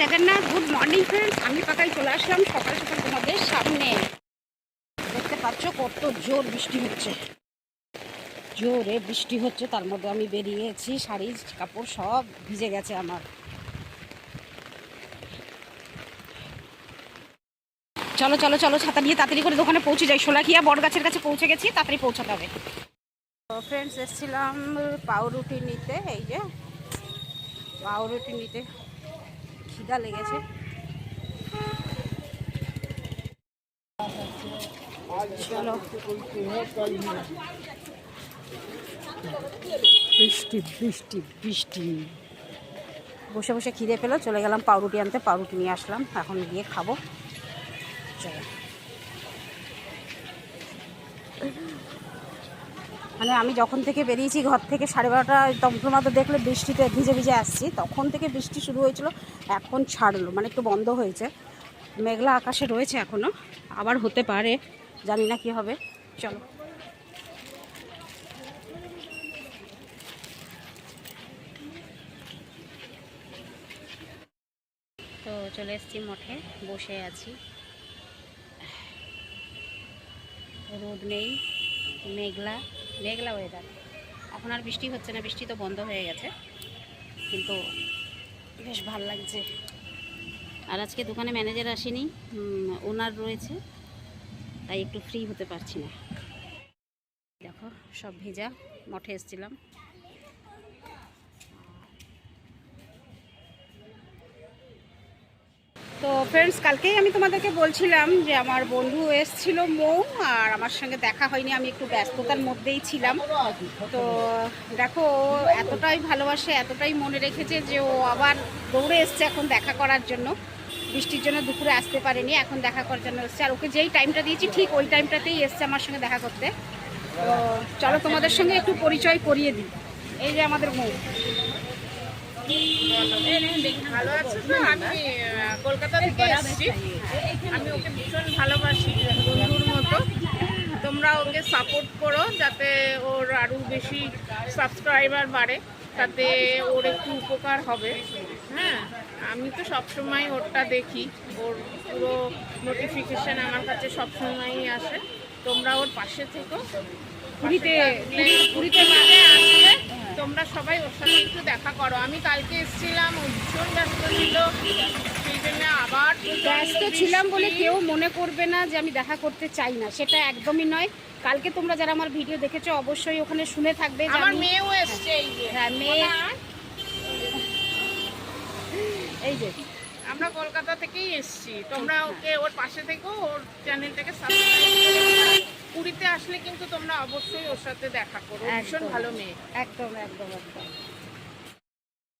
Jagannath, good morning friends আমি পাকাই চলে আসলাম। সকাল সকাল তোমাদের সামনে। দেখতে পাচ্ছ কত জোর বৃষ্টি হচ্ছে। জোরে বৃষ্টি হচ্ছে, তার মধ্যে আমি বেরিয়েছি। শাড়ি, কাপড় সব ভিজে গেছে আমার। চলো চলো চলো, ছাতা নিয়ে তাড়াতাড়ি করে দোকানে পৌঁছে যাই। সোলাকিয়া বট গাছের কাছে পৌঁছে গেছি, তাড়াতাড়ি পৌঁছাতে হবে। ফ্রেন্ডস এসেছিলাম পাউরুটি নিতে। এই যে, পাউরুটি নিতে। খিদা লেগেছে। চলো। বৃষ্টি বৃষ্টি বৃষ্টি। বসে বসে খিদে পেল চলে গেলাম পাউরুটি আনতে পাউরুটি নিয়ে আসলাম এখন গিয়ে খাব। চলো। মানে আমি যখন থেকে বেরিয়েছি ঘর থেকে সাড়ে বারোটা তমপ্রমাদ দেখলে বৃষ্টিতে ভিজে ভিজে আসছি। তখন থেকে বৃষ্টি শুরু হয়েছিল, এখন ছাড়লো মানে একটু বন্ধ হয়েছে। মেঘলা আকাশে রয়েছে এখনও আবার হতে পারে, জানি না কি হবে। চলো। তো চলে এসেছি মঠে, বসে আছি। রোদ নেই, মেঘলা। মেঘলা ওয়েদার এখন আর বৃষ্টি হচ্ছে না, বৃষ্টি তো বন্ধ হয়ে গেছে। কিন্তু বেশ ভালো লাগছে। আর আজকে দোকানে ম্যানেজার আসেনি ওনার রয়েছে, তাই একটু ফ্রি হতে পারছি না। দেখো, সব ভেজা, মঠে এসেছিলাম। তো ফ্রেন্ডস কালকেই আমি তোমাদেরকে বলছিলাম যে আমার বন্ধু এসছিল মৌ, আর আমার সঙ্গে দেখা হয়নি, আমি একটু ব্যস্ততার মধ্যেই ছিলাম। তো দেখো এতটাই ভালোবাসে, এতটাই মনে রেখেছে যে ও আবার দৌড়ে এসছে এখন দেখা করার জন্য। বৃষ্টির জন্য দুপুরে আসতে পারেনি, এখন দেখা করার জন্য এসছে। আর ওকে যেই টাইমটা দিয়েছি, ঠিক ওই টাইমটাতেই এসছে আমার সঙ্গে দেখা করতে। তো চলো তোমাদের সঙ্গে একটু পরিচয় করিয়ে দিই। এই যে আমাদের মৌ। ভালো আছে তো আমি কলকাতা থেকে এসেছি আমি ওকে ভীষণ ভালোবাসি বন্ধুর মতো তোমরা ওকে সাপোর্ট করো যাতে ওর আরও বেশি সাবস্ক্রাইবার বাড়ে তাতে ওর একটু উপকার হবে হ্যাঁ আমি তো সবসময় ওরটা দেখি ওর পুরো নোটিফিকেশান আমার কাছে সবসময়ই আসে তোমরা ওর পাশে থেকো পুরীতে পুরীতে আসলে তোমরা সবাই ওর সাথে একটু দেখা করো। আমি কালকে এসেছিলাম ভীষণ ব্যস্ত ছিল। সেই জন্য আবার ব্যস্ত ছিলাম বলে কেউ মনে করবে না যে আমি দেখা করতে চাই না। সেটা একদমই নয়। কালকে তোমরা যারা আমার ভিডিও দেখেছ অবশ্যই ওখানে শুনে থাকবে আমার মেয়েও এসছে এই যে। হ্যাঁ মেয়ে এই যে। আমরা কলকাতা থেকেই এসেছি। তোমরা ওকে ওর পাশে থেকো ওর চ্যানেলটাকে সাবস্ক্রাইব পুরীতে আসলে কিন্তু তোমরা অবশ্যই ওর সাথে দেখা করো। ভীষণ ভালো মেয়ে। একদম একদম একদম।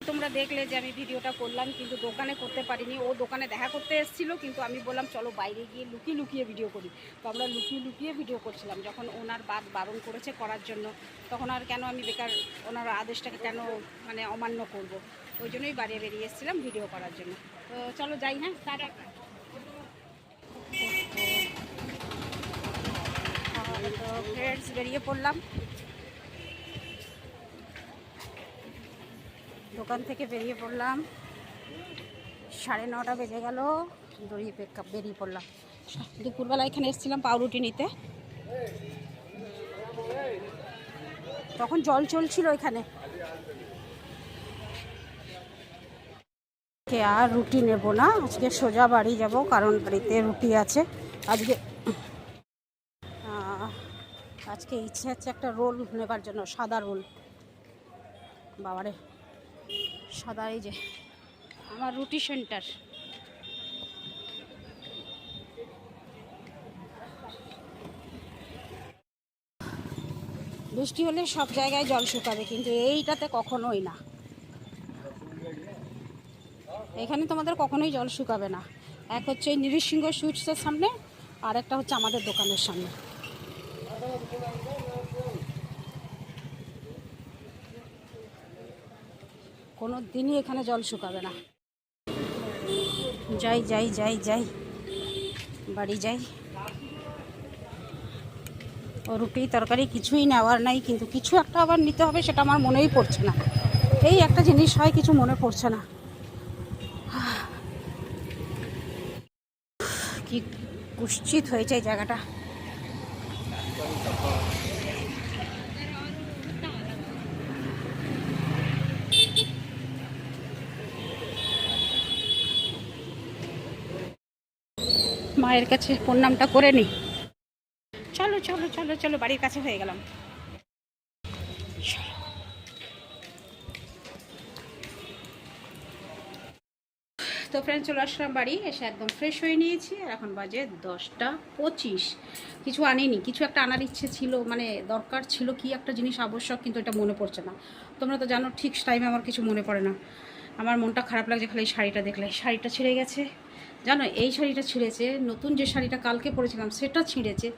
তোমরা দেখলে যে আমি ভিডিওটা করলাম কিন্তু দোকানে করতে পারিনি। ও দোকানে দেখা করতে এসেছিল কিন্তু আমি বললাম চলো বাইরে গিয়ে লুকিয়ে লুকিয়ে ভিডিও করি। তো আমরা লুকিয়ে লুকিয়ে ভিডিও করছিলাম যখন ওনার বাদ বারণ করেছে করার জন্য। তখন আর কেন আমি বেকার ওনার আদেশটাকে কেন মানে অমান্য করব? ওই জন্যই বাইরে বেরিয়ে এসেছিলাম ভিডিও করার জন্য। তো চলো যাই হ্যাঁ? টাটা তো ফ্রেন্ডস, বেরিয়ে পড়লাম। দোকান থেকে বেরিয়ে পড়লাম। সাড়ে নটা বেজে গেল, বেরিয়ে বেরিয়ে পড়লাম। দুপুরবেলা এখানে এসেছিলাম পাউরুটি নিতে। তখন জল চলছিল এখানে আর রুটি নেব না, আজকে সোজা বাড়ি যাব, কারণ বাড়িতে রুটি আছে। আজকে আজকে ইচ্ছে হচ্ছে একটা রোল নেবার জন্য, সাদা রোল। বাবারে, সাদা এই যে, আমার রুটি সেন্টার। বৃষ্টি হলে সব জায়গায় জল শুকাবে, কিন্তু এইটাতে কখনোই না। এখানে তোমাদের কখনোই জল শুকাবে না। এক হচ্ছে নৃসিংহ সুইটসের সামনে, আর একটা হচ্ছে আমাদের দোকানের সামনে। কোনো দিনই এখানে জল শুকাবে না। যাই যাই যাই যাই। বাড়ি যাই। ও রুটি তরকারি কিছুই নেওয়ার নাই, কিন্তু কিছু একটা আবার নিতে হবে সেটা আমার মনেই পড়ছে না। এই একটা জিনিস হয়, কিছু মনে পড়ছে না। কি কুশ্চিত হয়েছে এই জায়গাটা। মায়ের কাছে প্রণামটা করে নি। চলো চলো চলো চলো, বাড়ির কাছে হয়ে গেলাম। তো ফ্রেন্ড চলে আসলাম বাড়ি, এসে একদম ফ্রেশ হয়ে নিয়েছি, আর এখন বাজে দশটা পঁচিশ। কিছু আনিনি, কিছু একটা আনার ইচ্ছে ছিল মানে দরকার ছিল কি একটা জিনিস আবশ্যক, কিন্তু এটা মনে পড়ছে না। তোমরা তো জানো, ঠিক টাইমে আমার কিছু মনে পড়ে না। আমার মনটা খারাপ লাগছে, খালি শাড়িটা দেখলে। শাড়িটা ছিঁড়ে গেছে। জানো, এই শাড়িটা ছিঁড়েছে, নতুন যে শাড়িটা কালকে পরেছিলাম সেটা ছিঁড়েছে।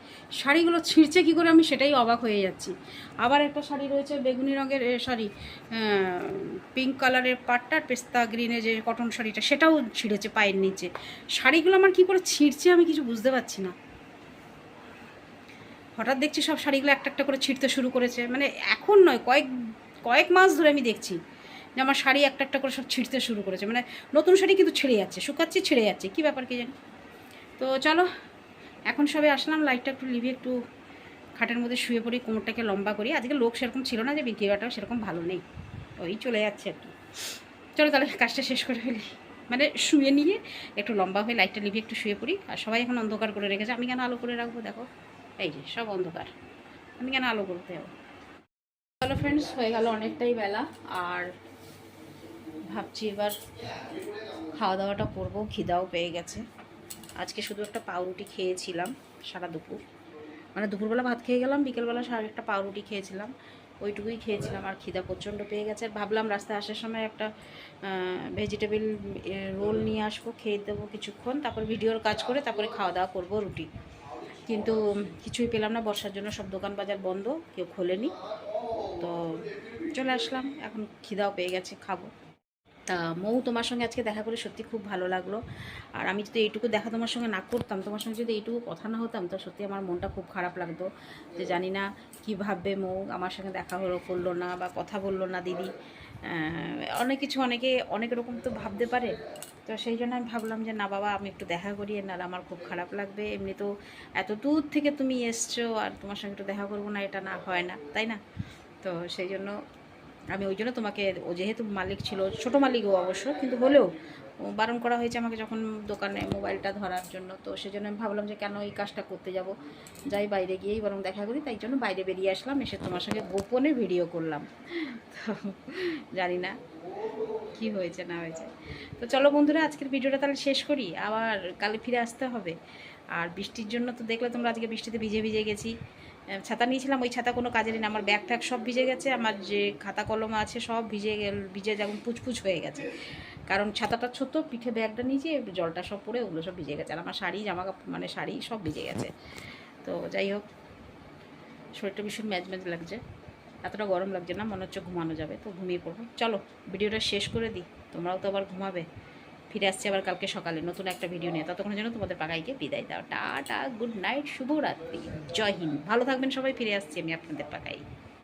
শাড়িগুলো ছিঁড়ছে কী করে আমি সেটাই অবাক হয়ে যাচ্ছি। আবার একটা শাড়ি রয়েছে বেগুনি রঙের সরি পিঙ্ক কালারের পাটটা পেস্তা গ্রিনের যে কটন শাড়িটা, সেটাও ছিঁড়েছে পায়ের নিচে। শাড়িগুলো আমার কী করে ছিঁড়ছে আমি কিছু বুঝতে পারছি না। হঠাৎ দেখছি সব শাড়িগুলো একটা একটা করে ছিঁড়তে শুরু করেছে। মানে এখন নয়, কয়েক কয়েক মাস ধরে আমি দেখছি। যে আমার শাড়ি একটা একটা করে সব ছিঁড়তে শুরু করেছে। মানে নতুন শাড়ি কিন্তু ছিঁড়ে যাচ্ছে, শুকাচ্ছে, ছিঁড়ে যাচ্ছে। কী ব্যাপার কি জানি? তো চলো, এখন সবে আসলাম, লাইটটা একটু লিভে একটু খাটের মধ্যে শুয়ে পড়ি, কোমরটাকে লম্বা করি। আজকে লোক সেরকম ছিল না যে বিক্রিবাটাও সেরকম ভালো নেই। ওই চলে যাচ্ছে আর কি। চলো তাহলে কাজটা শেষ করে ফেলি। মানে শুয়ে নিয়ে একটু লম্বা হয়ে লাইটটা লিভে একটু শুয়ে পড়ি। আর সবাই এখন অন্ধকার করে রেখেছে। আমি কেন আলো করে রাখব দেখো? এই যে সব অন্ধকার। আমি কেন আলো করতে যাব? চলো ফ্রেন্ডস হয়ে গেল অনেকটাই বেলা। আর ভাবছি এবার খাওয়া দাওয়াটা করব, খিদাও পেয়ে গেছে। আজকে শুধু একটা পাউরুটি খেয়েছিলাম সারা দুপুর। মানে দুপুরবেলা ভাত খেয়ে গেলাম, বিকেলবেলা সারা একটা পাউরুটি খেয়েছিলাম। ওইটুকুই খেয়েছিলাম, আর খিদা প্রচণ্ড পেয়ে গেছে। ভাবলাম রাস্তায় আসার সময় একটা ভেজিটেবল রোল নিয়ে আসব, খেয়ে দেবো কিছুক্ষণ, তারপর ভিডিওর কাজ করে তারপরে খাওয়া দাওয়া করব রুটি। কিন্তু কিছুই পেলাম না, বর্ষার জন্য সব দোকান বাজার বন্ধ, কেউ খোলেনি। তো চলে আসলাম, এখন খিদাও পেয়ে গেছে, খাব। তা মৌ তোমার সঙ্গে আজকে দেখা করে সত্যি খুব ভালো লাগল। আর আমি যদি এইটুকু দেখা তোমার সঙ্গে না করতাম, তোমার সঙ্গে যদি এইটুকু কথা না হতাম, তো সত্যি আমার মনটা খুব খারাপ লাগতো যে জানি না কী ভাববে মৌ, আমার সঙ্গে দেখা হলো, করল না বা কথা বলল না দিদি। অনেক কিছু অনেকে, অনেক রকম তো ভাবতে পারে। তো সেই জন্য আমি ভাবলাম যে না বাবা, আমি একটু দেখা করি নাহলে আমার খুব খারাপ লাগবে। এমনি তো এত দূর থেকে তুমি এসছো, আর তোমার সঙ্গে একটু দেখা করব না, এটা না হয় না, তাই না? তো সেই জন্য আমি ওই জন্য তোমাকে, ও যেহেতু মালিক ছিল, ছোট মালিকও অবশ্য, কিন্তু হলেও ও বারণ করা হয়েছে আমাকে যখন দোকানে মোবাইলটা ধরার জন্য। তো সেজন্য আমি ভাবলাম যে কেন এই কাজটা করতে যাব? যাই বাইরে গিয়েই বরং দেখা করি, তাই জন্য বাইরে বেরিয়ে আসলাম, এসে তোমার সঙ্গে গোপনে ভিডিও করলাম। জানি না কি হয়েছে, না হয়েছে। তো চলো বন্ধুরা, আজকের ভিডিওটা তাহলে শেষ করি। আবার কালে ফিরে আসতে হবে। আর বৃষ্টির জন্য তো দেখলে তোমরা আজকে বৃষ্টিতে ভিজে ভিজে গেছি। ছাতা নিয়েছিলাম, ওই ছাতা কোনো কাজেরই না আমার ব্যাগ ট্যাগ সব ভিজে গেছে, আমার যে খাতা কলম আছে সব ভিজে গেল, ভিজে যেমন পুচপুচ হয়ে গেছে। কারণ ছাতাটা ছোট, পিঠে ব্যাগটা নিয়েছি, জলটা সব পড়ে, ওগুলো সব ভিজে গেছে। আর আমার শাড়ি, জামা কাপড় মানে শাড়ি সব ভিজে গেছে। তো যাই হোক, শরীরটা ভীষণ ম্যাজ ম্যাজ লাগছে। এতটা গরম লাগছে না, মনে হচ্ছে ঘুমানো যাবে, তো ঘুমিয়ে পড়ব। চলো, ভিডিওটা শেষ করে দিই, তোমরাও তো আবার ঘুমাবে। ফিরে আসছি আবার কালকে সকালে নতুন একটা ভিডিও নিয়ে। ততক্ষণের জন্য তোমাদের পাকাইকে বিদায় দাও। টাটা গুড নাইট শুভরাত্রি। জয় হিন্দ। ভালো থাকবেন সবাই, ফিরে আসছি আমি আপনাদের পাকাই